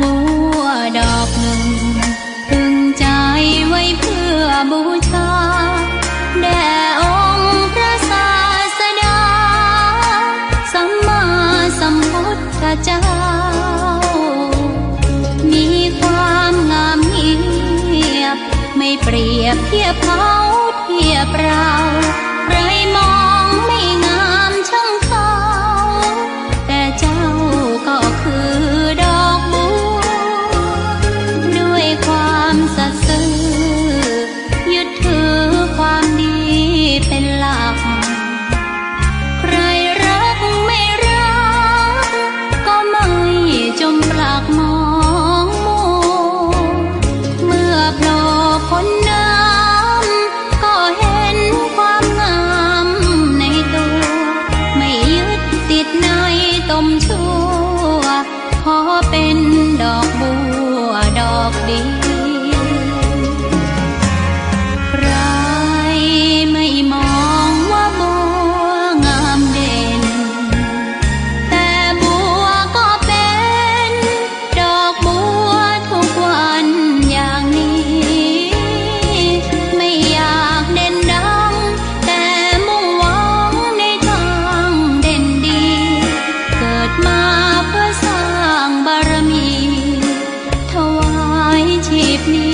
บัวดอกหนึ่งตึงใจไว้เพื่อบูชาแด่องค์พระศาสดา สัมมาสัมพุทธเจ้า มีความงามเงียบ ไม่เปรียบเทียบเขาเทียบเราใครมอง มชั่ว ขอเป็นดอกบัว keep me